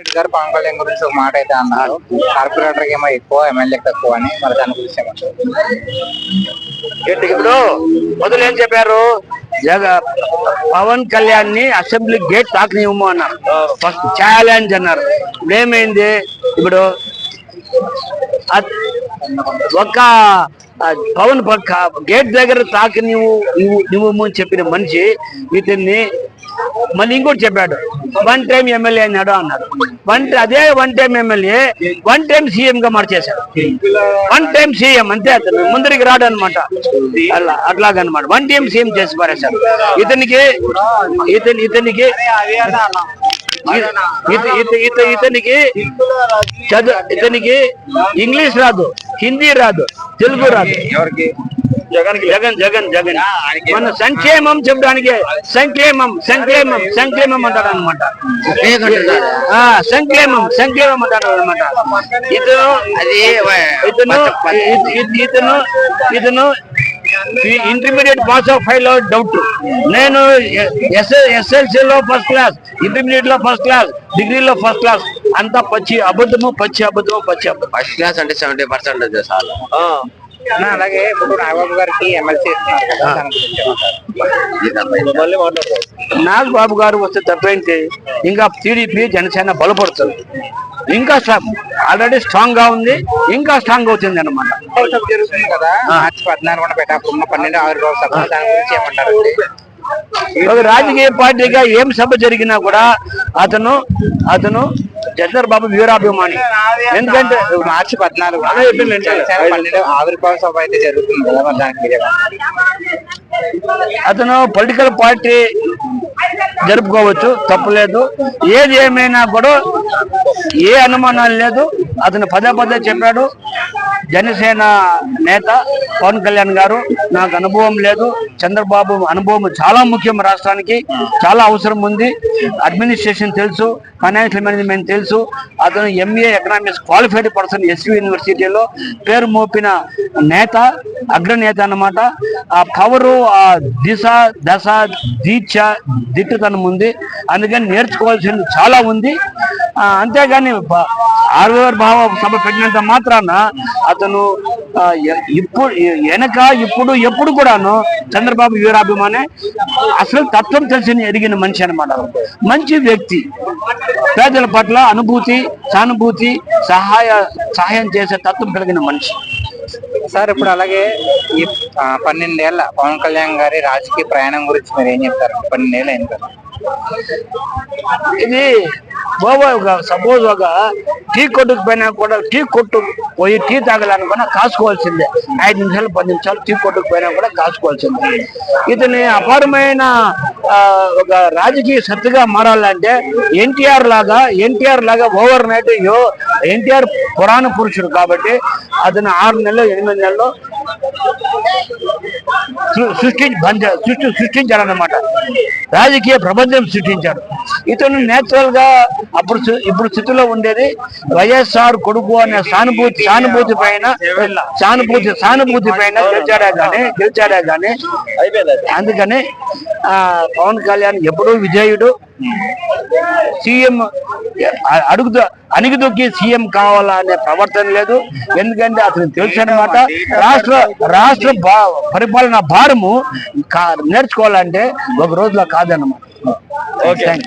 రెడ్డి గారు పవన్ కళ్యాణ్ గురించి ఒక మాట అయితే అన్నారు. కార్పొరేటర్ ఏమో ఎక్కువ ఎమ్మెల్యే తక్కువ అని మరి దాని గురించి ఏమంటారు? ఇప్పుడు మొదలు ఏం చెప్పారు? జగ పవన్ కళ్యాణ్ని అసెంబ్లీ గేట్ తాకనివ్వము అన్నారు. ఫస్ట్ ఛాలెంజ్ అన్నారు. ఇప్పుడు ఏమైంది? ఇప్పుడు ఒక పవన్ పక్క గేట్ దగ్గర తాకి నువ్వు నువ్వు నువ్వు అని చెప్పిన మనిషి ఇతన్ని మళ్ళీ ఇంకోటి చెప్పాడు. వన్ టైం ఎమ్మెల్యే అన్నాడు అన్నాడు. వన్ అదే one time MLA one time CM గా మార్చేశాడు. వన్ టైం సీఎం అంతే అతను. ముందరికి రాడు అనమాట అలా అట్లాగనమాట వన్ టైం సీఎం చేసి పారేశాడు. ఇతనికి ఇతని ఇతనికి ఇతనికి చదువు ఇతనికి ఇంగ్లీష్ రాదు హిందీ రాదు తెలుగు రాదు. ఎవరికి? జగన్ జగన్ జగన్. జగన్ మన సంక్షేమం చెప్పడానికి సంక్షేమం సంక్షేమం సంక్షేమం అంటారు. అనమాట సంక్షేమం సంక్షేమం అంటారు అనమాట ఇతను అది ఇతను ఇత- ఇత- ఇతను ఇతను ఇంటర్మీడియట్ పాస్ ఆఫ్ ఫైవ్లో డౌట్. నేను ఎస్ఎల్సి లో ఫస్ట్ క్లాస్ ఇంటర్మీడియట్లో ఫస్ట్ క్లాస్ డిగ్రీలో ఫస్ట్ క్లాస్. అంతా పచ్చి అబద్ధము పచ్చి అబద్ధము పచ్చి అబద్ధం ఫస్ట్ క్లాస్ అంటే సెవెంటీ పర్సెంట్ అన్న, అలాగే ఇప్పుడు నాగబాబు గారికి ఎమ్మెల్సీ ఇస్తున్నారు కదా దాని గురించి ఏమంటారు? నాగ్ బాబు గారు వస్తే తప్పేంటి? ఇంకా టీడీపీ జనసేన బలపడుతుంది. ఇంకా స్ట్రాంగ్ ఆల్రెడీ స్ట్రాంగ్గా ఉంది ఇంకా స్ట్రాంగ్ అవుతుంది అనమాట జరుగుతుంది కదా మార్చి పద్నాలుగున పెట్టాకున్న పన్నెండు ఆవిర్భావ సభ దాని గురించి ఏమంటారు? ఒక రాజకీయ పార్టీగా ఏం సభ జరిగినా కూడా అతను అతను చంద్రబాబు వీరాభిమాని ఎందుకంటే మార్చి పద్నాలుగు ఆవిర్భావ సభ అయితే జరుగుతుంది కదా దానికి అతను పొలిటికల్ పార్టీ జరుపుకోవచ్చు తప్పులేదు ఏది ఏమైనా కూడా ఏ అనుమానాలు లేదు. అతను పదే పదే చెప్పాడు. జనసేన నేత పవన్ కళ్యాణ్ గారు నాకు అనుభవం లేదు. చంద్రబాబు అనుభవం చాలా ముఖ్యం రాష్ట్రానికి. చాలా అవసరం ఉంది. అడ్మినిస్ట్రేషన్ తెలుసు ఫైనాన్షియల్ మేనేజ్మెంట్ తెలుసు. అతను MA economics qualified person SV యూనివర్సిటీలో పేరు మోపిన నేత అగ్రనేత అన్నమాట. ఆ పవరు ఆ దిశ దశ దీక్ష దిట్టుతనం ఉంది. అందుకని నేర్చుకోవాల్సింది చాలా ఉంది. అంతేగాని ప- ఆవిర్భావ సభ పెట్టినంత మాత్రాన అతను ఇప్పుడు వెనక ఇప్పుడు ఎప్పుడు కూడాను చంద్రబాబు వీరాభిమానే అసలు తత్వం తెలిసిన ఎరిగిన మనిషి అనమాట మంచి వ్యక్తి. పేదల పట్ల అనుభూతి సానుభూతి సహాయ సహాయం చేసే తత్వం కలిగిన మనిషి. సార్ ఇప్పుడు అలాగే ఈ ఆ, పన్నెండేళ్ళ పవన్ కళ్యాణ్ గారి రాజకీయ ప్రయాణం గురించి మీరు ఏం చెప్తారు? పన్నెండేళ్ళు అయింది ఇది బాబా ఒక సపోజ్ ఒక టీ కొట్టుకు పోయినా కూడా టీ కొట్టు పోయి టీ తాగలనుకున్నా కాసుకోవాల్సిందే. ఐదు నిమిషాలు పది నిమిషాలు టీ కొట్టుకు పోయినా కూడా కాసుకోవాల్సిందే. ఇతని అపారమైన ఒక రాజకీయ శక్తిగా మారాలంటే ఎన్టీఆర్ లాగా ఎన్టీఆర్ లాగా ఓవర్ నైట్ యో ఎన్టీఆర్ పురాణ పురుషుడు కాబట్టి అతను ఆరు నెలలు ఎనిమిది నెలలు సృష్టి సృష్టి సృష్టించారన్నమాట. రాజకీయ ప్రబంధం సృష్టించారు. ఇతను నేచురల్గా అప్పుడు ఇప్పుడు స్థితిలో ఉండేది. వైఎస్ఆర్ కొడుకు అనే సానుభూతి సానుభూతి పైన సానుభూతి సానుభూతి పైన గెలిచాడే గానీ గెలిచాడే గానీ అందుకని ఆ పవన్ కళ్యాణ్ ఎప్పుడూ విజయుడు. సీఎం అడుగుతూ అణిగిదొక్కి సీఎం కావాలనే ప్రవర్తన లేదు. ఎందుకంటే అతను తెలుసు అనమాట రాష్ట్ర రాష్ట్ర భా- పరిపాలన భారము కా- నేర్చుకోవాలంటే ఒక రోజులో కాదన్నమాట. Okay.